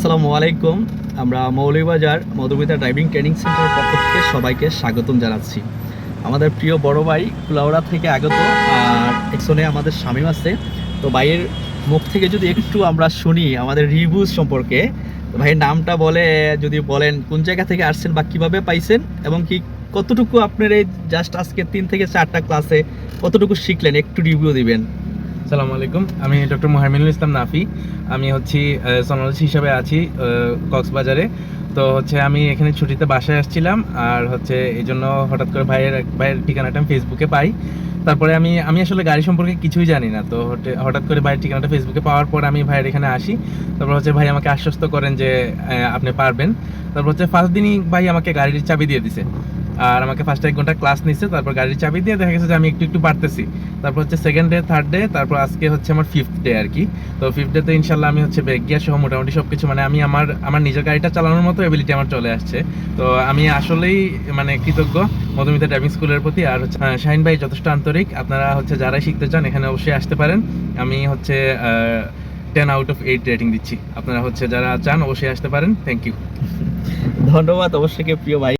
আসসালামু আলাইকুম। আমরা মৌলভীবাজার মধুমিতা ড্রাইভিং ট্রেনিং সেন্টারের পক্ষ থেকে সবাইকে স্বাগতম জানাচ্ছি। আমাদের প্রিয় বড় ভাই কুলাউড়া থেকে আগত, আর একশনে আমাদের স্বামীম আছে। তো ভাইয়ের মুখ থেকে যদি একটু আমরা শুনি আমাদের রিভিউজ সম্পর্কে ভাইয়ের নামটা বলে, যদি বলেন কোন জায়গা থেকে আসছেন বা কীভাবে পাইছেন এবং কি কতটুকু আপনার এই জাস্ট আজকে তিন থেকে চারটা ক্লাসে কতটুকু শিখলেন, একটু রিভিউ দিবেন। সালামু আলাইকুম। আমি ডক্টর মোহামিনুল ইসলাম নাফি। আমি হচ্ছি সনোলজি হিসাবে আছি কক্সবাজারে। তো হচ্ছে আমি এখানে ছুটিতে বাসায় আসছিলাম আর হচ্ছে এই জন্য হঠাৎ করে ভাইয়ের ভাইয়ের ঠিকানাটা আমি ফেসবুকে পাই। তারপরে আমি আমি আসলে গাড়ি সম্পর্কে কিছুই জানি না। তো হঠাৎ করে ভাইয়ের ঠিকানাটা ফেসবুকে পাওয়ার পর আমি ভাইয়ের এখানে আসি। তারপর হচ্ছে ভাই আমাকে আশ্বস্ত করেন যে আপনি পারবেন। তারপর হচ্ছে ফার্স্ট দিনই ভাই আমাকে গাড়ির চাবি দিয়ে দিছে। আর আমাকে ফার্স্ট এক ঘণ্টা ক্লাস নিচ্ছে তারপর গাড়ির চাবি দিয়ে দেখা গেছে যে আমি একটু একটু পারতেছি তারপর হচ্ছে সেকেন্ড ডে থার্ড ডে তারপর আজকে হচ্ছে আমার ফিফথ ডে আর কি। তো ফিফথ ডেতে ইনশাল্লাহ আমি হচ্ছে ব্রেক গিয়া সহ মোটামুটি সব কিছু মানে আমি আমার আমার নিজের গাড়িটা চালানোর মতো এবিলিটি আমার চলে আসছে। তো আমি আসলেই মানে কৃতজ্ঞ মধুমিতা ড্রাইভিং স্কুলের প্রতি। আর হচ্ছে শাহিন ভাই যথেষ্ট আন্তরিক। আপনারা হচ্ছে যারাই শিখতে চান, এখানে অবশ্যই আসতে পারেন। আমি হচ্ছে ten out of eight rating দিচ্ছি। আপনারা হচ্ছে যারা চান, অবশ্যই আসতে পারেন। থ্যাংক ইউ ধন্যবাদ অবশ্যই, প্রিয় ভাই।